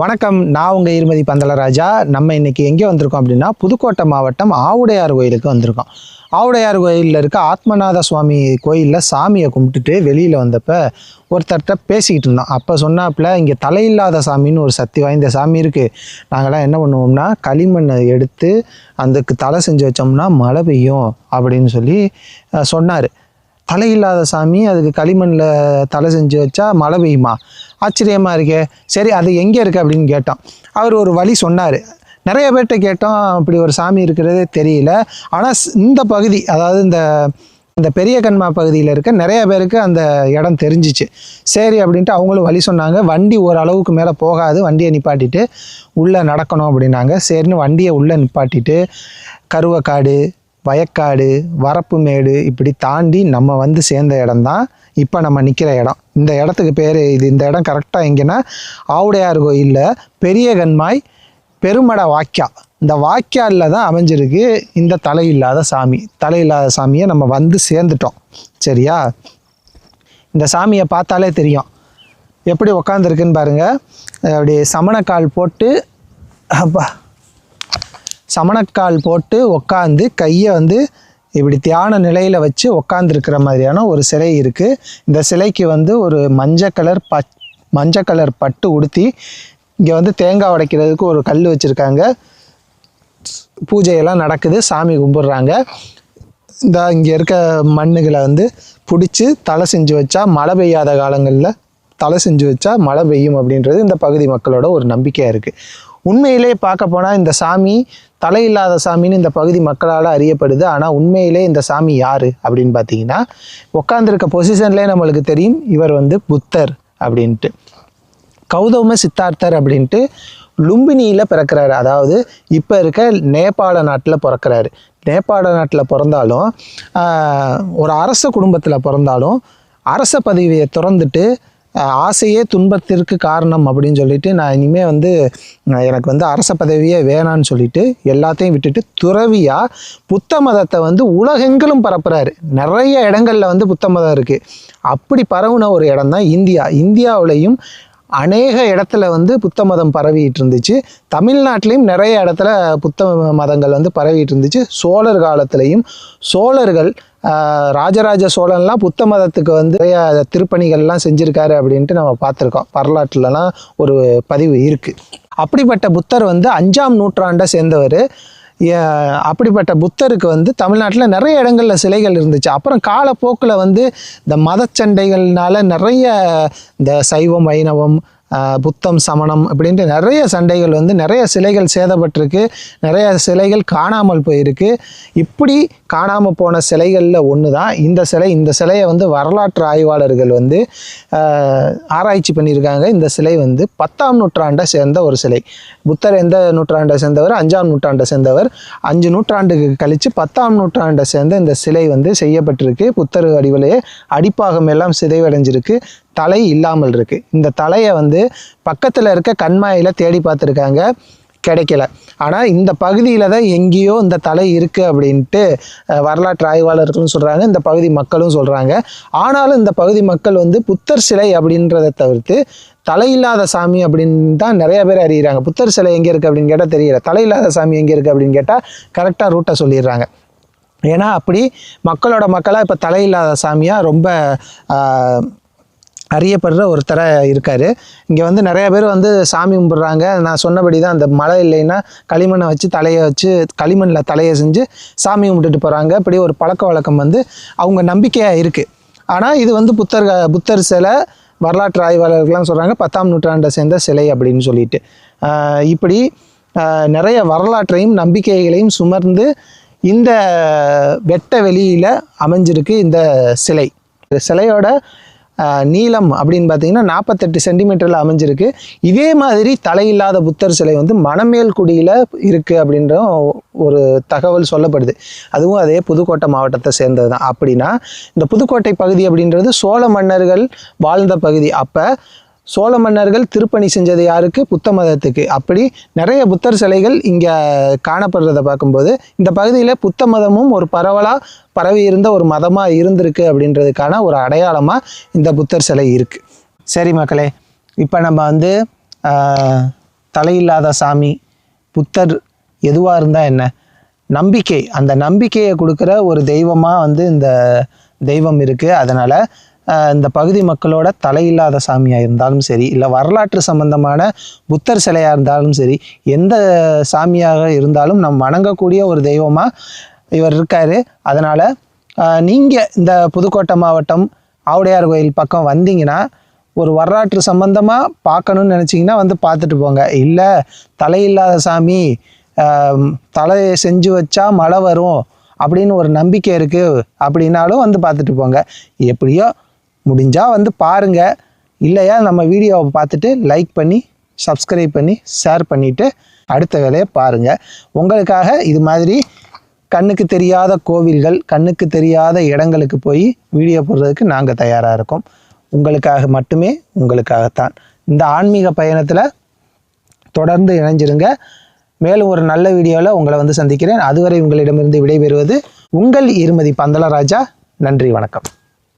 வணக்கம் நான் உங்கள் இருமதி பந்தலராஜா நம்ம இன்னைக்கு எங்கே வந்திருக்கோம் அப்படின்னா புதுக்கோட்டை மாவட்டம் ஆவுடையார் கோயிலுக்கு வந்திருக்கோம். ஆவுடையார் கோயிலில் இருக்க ஆத்மநாத சுவாமி கோயிலில் சாமியை கும்பிட்டுட்டு வெளியில் வந்தப்போ ஒருத்தர்கிட்ட பேசிக்கிட்டு இருந்தோம். அப்போ சொன்னாப்புல இங்கே தலையில்லாத சாமின்னு ஒரு சக்தி வாய்ந்த சாமி இருக்குது நாங்களாம் என்ன பண்ணுவோம்னா களிமண்ணை எடுத்து அதுக்கு தலை செஞ்சு வச்சோம்னா மழை பெய்யும் அப்படின்னு சொல்லி சொன்னார். தலையில்லாத சாமி அதுக்கு களிமண்ணில் தலை செஞ்சு வச்சா மழை பெய்யுமா? ஆச்சரியமாக இருக்கே? சரி அது எங்கே இருக்குது அப்படின்னு கேட்டோம் அவர் ஒரு வழி சொன்னார். நிறைய பேர்கிட்ட கேட்டோம் அப்படி ஒரு சாமி இருக்கிறதே தெரியல. ஆனால் இந்த பகுதி அதாவது இந்த இந்த பெரிய கண்மா பகுதியில் இருக்க நிறைய பேருக்கு அந்த இடம் தெரிஞ்சிச்சு. சரி அப்படின்ட்டு அவங்களும் வழி சொன்னாங்க. வண்டி ஓரளவுக்கு மேலே போகாது. வண்டியை நிப்பாட்டிட்டு உள்ளே நடக்கணும் அப்படின்னாங்க. சரின்னு வண்டியை உள்ளே நிப்பாட்டிட்டு கருவக்காடு வயக்காடு வரப்பு மேடு இப்படி தாண்டி நம்ம வந்து சேர்ந்த இடம்தான். இப்போ நம்ம நிற்கிற இடம். இந்த இடத்துக்கு பேர் இது இந்த இடம் கரெக்டாக எங்கன்னா ஆவுடையார் கோயிலில் பெரிய கண்மாய் பெருமட வாக்கியா. இந்த வாக்கியாலில் தான் அமைஞ்சிருக்கு இந்த தலையில்லாத சாமி. தலையில்லாத சாமியை நம்ம வந்து சேர்ந்துட்டோம். சரியா? இந்த சாமியை பார்த்தாலே தெரியும். எப்படி உக்காந்துருக்குன்னு பாருங்கள் அப்படி சமணக்கால் போட்டு அப்பா சமணக்கால் போட்டு உக்காந்து கையை வந்து இப்படி தியான நிலையில் வச்சு உக்காந்துருக்கிற மாதிரியான ஒரு சிலை இருக்குது இந்த சிலைக்கு வந்து ஒரு மஞ்சள் கலர் பச் மஞ்சள் கலர் பட்டு உடுத்தி இங்கே வந்து தேங்காய் உடைக்கிறதுக்கு ஒரு கல் வச்சுருக்காங்க. பூஜையெல்லாம் நடக்குது சாமி கும்பிட்றாங்க. இந்த இங்கே இருக்க மண்ணுகளை வந்து பிடிச்சி தலை செஞ்சு வச்சா மழை பெய்யாத காலங்களில் தலை செஞ்சு வச்சா மழை பெய்யும் அப்படின்றது இந்த பகுதி மக்களோட ஒரு நம்பிக்கையாக இருக்குது உண்மையிலே பார்க்க போனால் இந்த சாமி தலையில்லாத சாமின்னு இந்த பகுதி மக்களால் அறியப்படுது. ஆனால் உண்மையிலே இந்த சாமி யார் அப்படின்னு பார்த்தீங்கன்னா உட்காந்துருக்க பொசிஷன்லேயே நம்மளுக்கு தெரியும் இவர் வந்து புத்தர் அப்படின்ட்டு. கௌதம சித்தார்த்தர் அப்படின்ட்டு லும்பினியில் பிறக்கிறாரு. அதாவது இப்போ இருக்க நேபாள நாட்டில் பிறக்கிறாரு. நேபாள நாட்டில் பிறந்தாலும் ஒரு அரச குடும்பத்தில் பிறந்தாலும் அரச பதவியை திறந்துட்டு ஆசையே துன்பத்திற்கு காரணம் அப்படின்னு சொல்லிட்டு நான் இனிமேல் வந்து எனக்கு வந்து அரச பதவியே வேணான்னு சொல்லிட்டு எல்லாத்தையும் விட்டுட்டு துறவியாக புத்த மதத்தை வந்து உலகெங்கிலும் பரப்புகிறாரு நிறைய இடங்கள்ல வந்து புத்த மதம் இருக்குது அப்படி பரவுன ஒரு இடம் தான் இந்தியா. இந்தியாவிலையும் அநேக இடத்துல வந்து புத்த மதம் பரவிட்டு இருந்துச்சு தமிழ்நாட்டிலையும் நிறைய இடத்துல புத்த மதங்கள் வந்து பரவிட்டு இருந்துச்சு சோழர் காலத்திலையும் சோழர்கள் ராஜராஜ சோழன்லாம் புத்த மதத்துக்கு வந்து நிறைய திருப்பணிகள்லாம் செஞ்சுருக்காரு அப்படின்ட்டு நம்ம பார்த்துருக்கோம். வரலாற்றுலலாம் ஒரு பதிவு இருக்குது அப்படிப்பட்ட புத்தர் வந்து அஞ்சாம் நூற்றாண்டை சேர்ந்தவர். அப்படிப்பட்ட புத்தருக்கு வந்து தமிழ்நாட்டில் நிறைய இடங்களில் சிலைகள் இருந்துச்சு. அப்புறம் காலப்போக்கில் வந்து இந்த மதச்சண்டைகள்னால நிறைய இந்த சைவம் வைணவம் புத்தம் சமணம் அப்படின்ட்டு நிறைய சண்டைகள் வந்து நிறைய சிலைகள் சேதப்பட்டிருக்கு. நிறைய சிலைகள் காணாமல் போயிருக்கு. இப்படி காணாமல் போன சிலைகளில் ஒன்று தான் இந்த சிலை இந்த சிலையை வந்து வரலாற்று ஆய்வாளர்கள் வந்து ஆராய்ச்சி பண்ணியிருக்காங்க. இந்த சிலை வந்து பத்தாம் நூற்றாண்டை சேர்ந்த ஒரு சிலை. புத்தர் எந்த நூற்றாண்டை சேர்ந்தவர்? அஞ்சாம் நூற்றாண்டை சேர்ந்தவர். அஞ்சு நூற்றாண்டுக்கு கழித்து பத்தாம் நூற்றாண்டை சேர்ந்த இந்த சிலை வந்து செய்யப்பட்டிருக்கு. புத்தர் வடிவிலேயே அடிப்பாகம் எல்லாம் சிதைவடைஞ்சிருக்கு. தலை இல்லாமல் இருக்குது இந்த தலையை வந்து பக்கத்தில் இருக்க கண்மாயில தேடி பார்த்துருக்காங்க. கிடைக்கல. ஆனால் இந்த பகுதியில் தான் எங்கேயோ இந்த தலை இருக்குது அப்படின்ட்டு வரலாற்று ஆய்வாளர்களும் சொல்கிறாங்க இந்த பகுதி மக்களும் சொல்கிறாங்க ஆனாலும் இந்த பகுதி மக்கள் வந்து புத்தர் சிலை அப்படின்றத தவிர்த்து தலையில்லாத சாமி அப்படின்னு தான் நிறைய பேர் அறிகிறாங்க புத்தர் சிலை எங்கே இருக்குது அப்படின்னு கேட்டால் தெரியல. தலையில்லாத சாமி எங்கே இருக்குது அப்படின்னு கேட்டால் கரெக்டாக ரூட்டை சொல்லிடுறாங்க. ஏன்னா அப்படி மக்களோட மக்களாக இப்போ தலையில்லாத சாமியாக ரொம்ப அறியப்படுற ஒருத்தரை இருக்கார். இங்கே வந்து நிறைய பேர் வந்து சாமி கும்பிட்றாங்க. நான் சொன்னபடி தான் அந்த மழை இல்லைன்னா களிமண்ணை வச்சு தலையை வச்சு களிமண்ணில் தலையை செஞ்சு சாமி கும்பிட்டுட்டு போகிறாங்க இப்படி ஒரு பழக்க வழக்கம் வந்து அவங்க நம்பிக்கையாக இருக்குது ஆனால் இது வந்து புத்தர் புத்தர் சிலை வரலாற்று ஆய்வாளர்கள்லாம் சொல்கிறாங்க பத்தாம் நூற்றாண்டை சேர்ந்த சிலை அப்படின்னு சொல்லிட்டு. இப்படி நிறைய வரலாற்றையும் நம்பிக்கைகளையும் சுமர்ந்து இந்த வெட்ட வெளியில் அமைஞ்சிருக்கு இந்த சிலை. சிலையோட நீளம் அப்படின்னு பார்த்தீங்கன்னா நாற்பத்தெட்டு சென்டிமீட்டரில் அமைஞ்சிருக்கு. இதே மாதிரி தலையில்லாத புத்தர் சிலை வந்து மணமேல்குடியில் இருக்குது அப்படின்ற ஒரு தகவல் சொல்லப்படுது. அதுவும் அதே புதுக்கோட்டை மாவட்டத்தை சேர்ந்தது தான். அப்படின்னா இந்த புதுக்கோட்டை பகுதி அப்படின்றது சோழ மன்னர்கள் வாழ்ந்த பகுதி. அப்போ சோழ மன்னர்கள் திருப்பணி செஞ்சது யாருக்கு? புத்த மதத்துக்கு. அப்படி நிறைய புத்தர் சிலைகள் இங்கே காணப்படுறத பார்க்கும்போது இந்த பகுதியில் புத்த மதமும் ஒரு பரவலாக பரவி இருந்த ஒரு மதமாக இருந்திருக்கு அப்படின்றதுக்கான ஒரு அடையாளமாக இந்த புத்தர் சிலை இருக்குது சரி மக்களே இப்போ நம்ம வந்து தலையில்லாத சாமி புத்தர் எதுவாக இருந்தால் என்ன? நம்பிக்கை. அந்த நம்பிக்கையை கொடுக்குற ஒரு தெய்வமாக வந்து இந்த தெய்வம் இருக்குது அதனால் இந்த பகுதி மக்களோட தலையில்லாத சாமியாக இருந்தாலும் சரி இல்லை வரலாற்று சம்பந்தமான புத்தர் சிலையாக இருந்தாலும் சரி எந்த சாமியாக இருந்தாலும் நம் வணங்கக்கூடிய ஒரு தெய்வமாக இவர் இருக்கார். அதனால் நீங்கள் இந்த புதுக்கோட்டை மாவட்டம் ஆவுடையார் கோயில் பக்கம் வந்தீங்கன்னா ஒரு வரலாற்று சம்பந்தமாக பார்க்கணும்னு நினச்சிங்கன்னா வந்து பார்த்துட்டு போங்க. இல்லை தலையில்லாத சாமி தலை செஞ்சு வச்சா மழை வரும் அப்படின்னு ஒரு நம்பிக்கை இருக்குது அப்படின்னாலும் வந்து பார்த்துட்டு போங்க. எப்படியோ முடிஞ்சால் வந்து பாருங்கள் இல்லையா நம்ம வீடியோவை பார்த்துட்டு லைக் பண்ணி சப்ஸ்கிரைப் பண்ணி ஷேர் பண்ணிவிட்டு அடுத்த வேலையை பாருங்கள் உங்களுக்காக இது மாதிரி கண்ணுக்கு தெரியாத கோவில்கள் கண்ணுக்கு தெரியாத இடங்களுக்கு போய் வீடியோ போடுறதுக்கு நாங்கள் தயாராக இருக்கோம். உங்களுக்காக மட்டுமே உங்களுக்காகத்தான். இந்த ஆன்மீக பயணத்தில் தொடர்ந்து இணைஞ்சிருங்க. மேலும் ஒரு நல்ல வீடியோவில் உங்களை வந்து சந்திக்கிறேன். அதுவரை உங்களிடமிருந்து விடைபெறுவது உங்கள் இருமதி பந்தலராஜா நன்றி வணக்கம்.